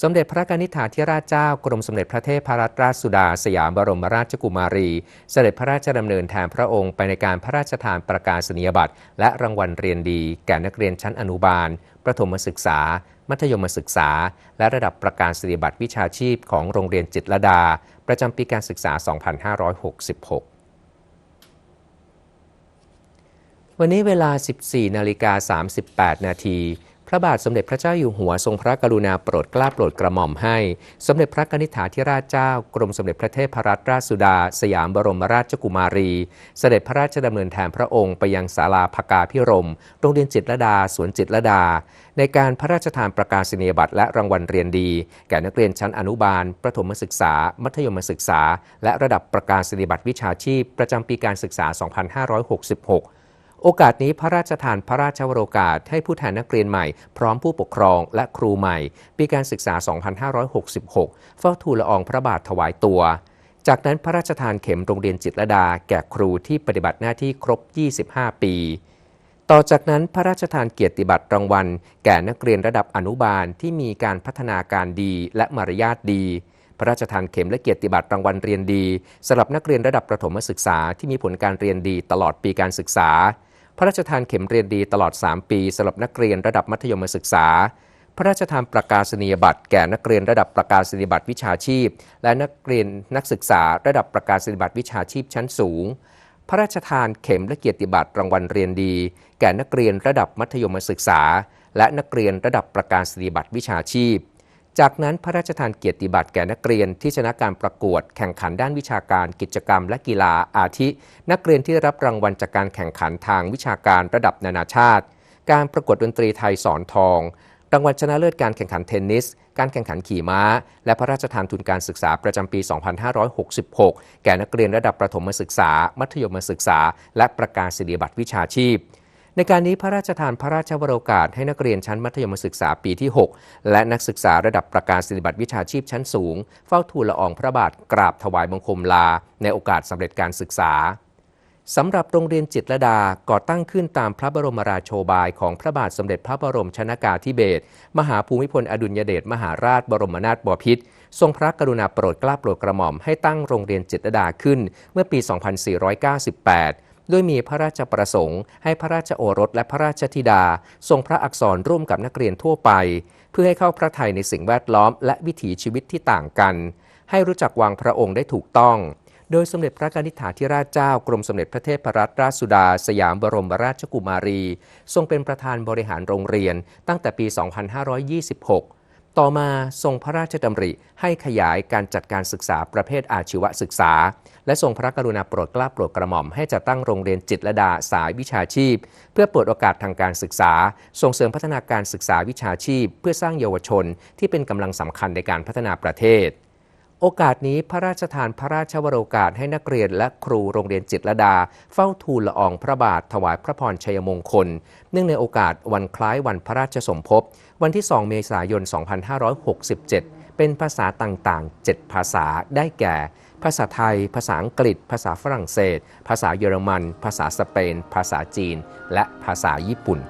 สมเด็จพระนิษฐาธิราชเจ้ากรมสมเด็จพระเทพรัตนราชสุดาสยามบรมราชกุมารี เสด็จพระราชดำเนินแทนพระองค์ไปในการพระราชทานประกาศนียบัตรและรางวัลเรียนดีแก่นักเรียนชั้นอนุบาล ประถมศึกษา มัธยมศึกษา และระดับประกาศนียบัตรวิชาชีพของโรงเรียนจิตรลดา ประจำปีการศึกษา 2566วันนี้เวลา 14 นาฬิกา 38 นาที พระบาทสมเด็จพระเจ้าอยู่หัวทรงพระกรุณาโปรดเกล้าโปรดกระหม่อมให้ สมเด็จพระกนิษฐาธิราชเจ้ากรมสมเด็จพระเทพรัตนราชสุดา สยามบรมราชกุมารี เสด็จพระราชดำเนินแทนพระองค์ไปยังศาลาภกาพิรมโรงเรียนจิตรดา สวนจิตรดา ในการพระราชทานประกาศนียบัตรและรางวัลเรียนดี แก่นักเรียนชั้นอนุบาล ประถมศึกษา มัธยมศึกษา และระดับประกาศนียบัตรวิชาชีพ ประจำปีการศึกษา 2566 โอกาสนี้พระราชทานพระราชวโรกาสให้ผู้แทนนักเรียนใหม่ พร้อมผู้ปกครองและครูใหม่ ปีการศึกษา 2566 เฝ้าทูลละอองพระบาทถวายตัว จากนั้นพระราชทานเข็มโรงเรียนจิตรดา แก่ครูที่ปฏิบัติหน้าที่ครบ 25 ปี ต่อจากนั้นพระราชทานเกียรติบัตรรางวัล แก่นักเรียนระดับอนุบาลที่มีการพัฒนาการดีและมารยาทดีพระราชทานเข็มและเกียรติบัตรรางวัลเรียนดีสำหรับนักเรียนระดับประถมศึกษาที่มีผลการเรียนดีตลอดปีการศึกษา พระราชทานเข็มเรียนดีตลอด 3 ปีสำหรับนักเรียนระดับมัธยมศึกษา พระราชทานประกาศนียบัตรแก่นักเรียนระดับประกาศนียบัตรวิชาชีพ และนักเรียนนักศึกษาระดับประกาศนียบัตรวิชาชีพชั้นสูง พระราชทานเข็มและเกียรติบัตรรางวัลเรียนดี แก่นักเรียนระดับมัธยมศึกษา และนักเรียนระดับประกาศนียบัตรวิชาชีพ จากนั้นพระราชทานเกียรติบัตรแก่นักเรียนที่ชนะการประกวด แข่งขันด้านวิชาการกิจกรรมและกีฬาอาทิ นักเรียนที่รับรางวัลจากการแข่งขันทางวิชาการระดับนานาชาติ การประกวดดนตรีไทยสอนทอง รางวัลชนะเลิศการแข่งขันเทนนิส การแข่งขันขี่ม้า และพระราชทานทุนการศึกษาประจำปี 2566 แก่นักเรียนระดับประถมศึกษา มัธยมศึกษา และประกาศนียบัตรวิชาชีพ ในการนี้พระราชทานพระราชวโรกาสให้นักเรียนชั้นมัธยมศึกษาปีที่ 6 และนักศึกษาระดับประกาศนียบัตรวิชาชีพชั้นสูง เฝ้าทูลละอองพระบาทกราบถวายบังคมลา ในโอกาสสำเร็จการศึกษาสำหรับโรงเรียนจิตรดาก่อตั้งขึ้นตามพระบรมราโชบายของพระบาทสมเด็จพระบรมชนากาธิเบศรมหาภูมิพลอดุลยเดชมหาราชบรมนาถบพิตรทรงพระกรุณาโปรดเกล้าโปรดกระหม่อมให้ตั้งโรงเรียนจิตรดาขึ้นเมื่อปี 2498 ด้วยมีพระราชประสงค์ ให้พระราชโอรสและพระราชธิดา ทรงพระอักษรร่วมกับนักเรียนทั่วไป เพื่อให้เข้าพระทัยในสิ่งแวดล้อมและวิถีชีวิตที่ต่างกัน ให้รู้จักวางพระองค์ได้ถูกต้อง โดยสมเด็จพระนิษฐาธิราชเจ้ากรมสมเด็จพระเทพรัตนราชสุดา สยามบรมราชกุมารี ทรงเป็นประธานบริหารโรงเรียนตั้งแต่ปี 2526 ต่อมาทรงพระราชดำริให้ขยายการจัดการศึกษาประเภทอาชีวศึกษา และทรงพระกรุณาโปรดเกล้าโปรดกระหม่อมให้จัดตั้งโรงเรียนจิตระดาสายวิชาชีพ เพื่อเปิดโอกาสทางการศึกษา ส่งเสริมพัฒนาการศึกษาวิชาชีพ เพื่อสร้างเยาวชนที่เป็นกำลังสำคัญในการพัฒนาประเทศ โอกาสนี้พระราชทานพระราชวโรกาสให้นักเรียนและครูโรงเรียนจิตรดา เฝ้าทูลละอองพระบาทถวายพระพรชัยมงคล เนื่องในโอกาสวันคล้ายวันพระราชสมภพ วันที่ 2 เมษายน 2567 เป็นภาษาต่างๆ 7 ภาษาได้แก่ ภาษาไทย ภาษาอังกฤษ ภาษาฝรั่งเศส ภาษาเยอรมัน ภาษาสเปน ภาษาจีน และภาษาญี่ปุ่น